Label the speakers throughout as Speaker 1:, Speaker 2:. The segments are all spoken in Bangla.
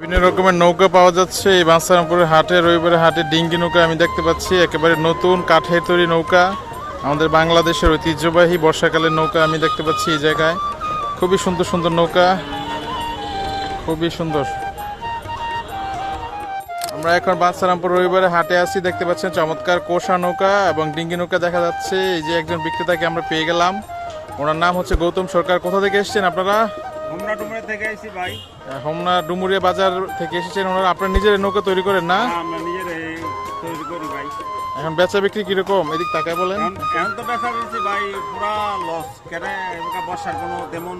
Speaker 1: বিভিন্ন রকমের নৌকা পাওয়া যাচ্ছে। এই বাঁচারামপুরের হাটে, রবিবারের হাটে ডিঙ্গি নৌকা আমি দেখতে পাচ্ছি। একেবারে নতুন কাঠের তৈরি নৌকা। আমাদের বাংলাদেশের ঐতিহ্যবাহী বর্ষাকালের নৌকা আমি দেখতে পাচ্ছি এই জায়গায়। খুবই সুন্দর সুন্দর নৌকা। খুবই সুন্দর। আমরা এখন বাঁচারামপুর রবিবারে হাটে আছি। দেখতে পাচ্ছেন চমৎকার কোষা নৌকা এবং ডিঙ্গি নৌকা দেখা যাচ্ছে। এই যে একজন বিক্রেতাকে আমরা পেয়ে গেলাম। ওনার নাম হচ্ছে গৌতম সরকার। কোথা থেকে এসেছেন আপনারা?
Speaker 2: থেকে ভাই।
Speaker 1: হোমনা ডুমুরিয়া বাজার থেকে এসেছেন ওনারা। আপনার নিজের নৌকা তৈরি করেন না?
Speaker 2: আমরা নিজের তৈরি করি ভাই।
Speaker 1: এখন বেচা বিক্রি কীরকম? এদিক তাকায় বলেন।
Speaker 2: এখন তো বেচা বেশি ভাই পুরা লস। কেন বর্ষার কোনো তেমন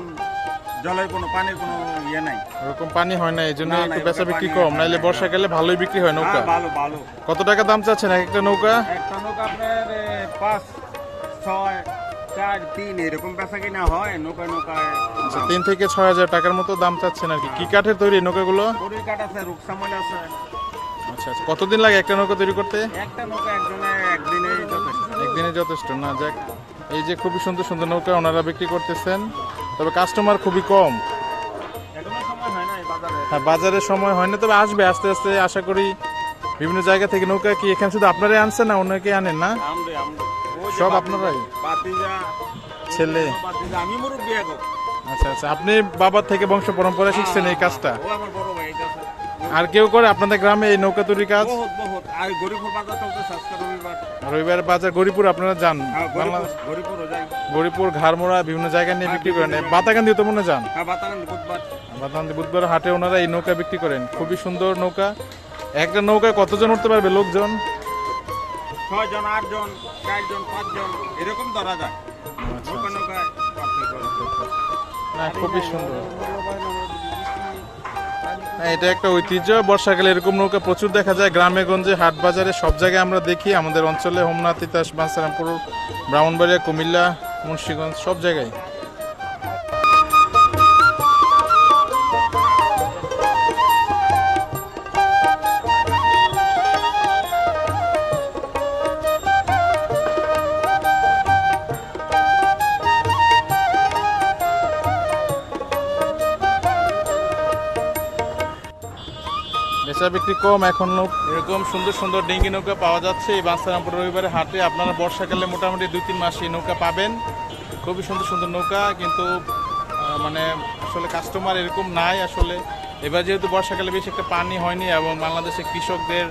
Speaker 2: জলের কোনো পানির কোনো ইয়ে নাই।
Speaker 1: ওরকম পানি হয় না এই জন্য একটু বেচা বিক্রি কম। নাইলে বর্ষাকালে ভালোই বিক্রি হয় নৌকা।
Speaker 2: ভালো ভালো।
Speaker 1: কত টাকা দাম চাচ্ছেন এক একটা নৌকা?
Speaker 2: একটা নৌকা আপনার পাঁচ ছয় চার তিন এরকম বেচা কিনা হয় নৌকায় নৌকায়
Speaker 1: আচ্ছা তিন থেকে ছয় হাজার টাকার মতো দাম চাচ্ছেন আর কি। কি কাঠের তৈরি নৌকাগুলো?
Speaker 2: কড়ি কাঠ আছে রুকসামল আছে।
Speaker 1: আচ্ছা আচ্ছা। কতদিন লাগে একটা নৌকা তৈরি করতে?
Speaker 2: একটা নৌকা একজনে একদিনে যথেষ্ট।
Speaker 1: একদিনে যথেষ্ট। না যাক। এই যে খুবই সুন্দর সুন্দর নৌকা ওনারা বিক্রি করতেছেন। তবে কাস্টমার খুবই কম।
Speaker 2: হয়
Speaker 1: হ্যাঁ বাজারে সময় হয় না তবে আসবে আস্তে আস্তে আশা করি বিভিন্ন জায়গা থেকে নৌকা কি এখানে শুধু আপনারাই আনছেন না অন্যকে আনেন না? সব আপনারাই?
Speaker 2: বাতিজা
Speaker 1: ছেলে।
Speaker 2: বাতিজা আমি মুরব্বী এখন
Speaker 1: আচ্ছা আচ্ছা আপনি বাবার থেকে বংশ পরম্পরা শিখছেন এই কাজটা?
Speaker 2: ও আমার বড় ভাই এটা আছে।
Speaker 1: আর কেউ করে আপনাদের গ্রামে এই নৌকা তৈরির কাজ?
Speaker 2: বহুত বহুত। আর গরিবপুর বাজার চলতেছে আজকে রবিবার
Speaker 1: রবিবার বাজার। গরিপুর আপনারা যান।
Speaker 2: হ্যাঁ
Speaker 1: বাংলা
Speaker 2: গরিবপুর যাই।
Speaker 1: গরিপুর ঘাড়মোড়া বিভিন্ন জায়গায় নিয়ে বিক্রি করেন। বাতাকান্দি তো মনে যান?
Speaker 2: হ্যাঁ বুধবার।
Speaker 1: বাতাকান্দি বুধবার হাটে ওনারা এই নৌকা বিক্রি করেন। খুবই সুন্দর নৌকা। একটা নৌকায় কতজন উঠতে পারবে লোকজন?
Speaker 2: ছয় আটজন চারজন জন চার জন পাঁচ জন এরকম ধরা যায়।
Speaker 1: আচ্ছা,
Speaker 2: নৌকা নৌকায়
Speaker 1: খুবই সুন্দর। হ্যাঁ, এটা একটা ঐতিহ্য। বর্ষাকালে এরকম নৌকা প্রচুর দেখা যায়। গ্রামে গঞ্জে হাট বাজারে সব জায়গায় আমরা দেখি। আমাদের অঞ্চলে হোমনাথ তিতাস বাঁসারামপুর ব্রাহ্মণবাড়িয়া কুমিল্লা মুন্সীগঞ্জ সব জায়গায়। বেচা বিক্রি কম এখন লোক এরকম সুন্দর সুন্দর ডেঙ্গি নৌকা পাওয়া যাচ্ছে। এই বাঁসারামপুর রবিবারে হাটে আপনারা বর্ষাকালে মোটামুটি দুই তিন মাস এই নৌকা পাবেন। খুবই সুন্দর সুন্দর নৌকা, কিন্তু মানে আসলে কাস্টমার এরকম নাই আসলে। এবার যেহেতু বর্ষাকালে বেশি একটা পানি হয়নি এবং বাংলাদেশে কৃষকদের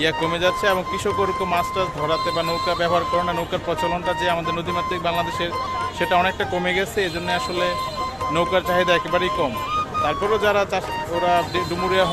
Speaker 1: ইয়া কমে যাচ্ছে এবং কৃষক ওরকম মাছ টাছ ধরাতে বা নৌকা ব্যবহার করে না, নৌকার প্রচলনটা যে আমাদের নদীমাতৃক বাংলাদেশের সেটা অনেকটা কমে গেছে এই জন্য আসলে নৌকার চাহিদা একেবারেই কম। তারপরেও যারা চাষ ওরা ডুমুরিয়া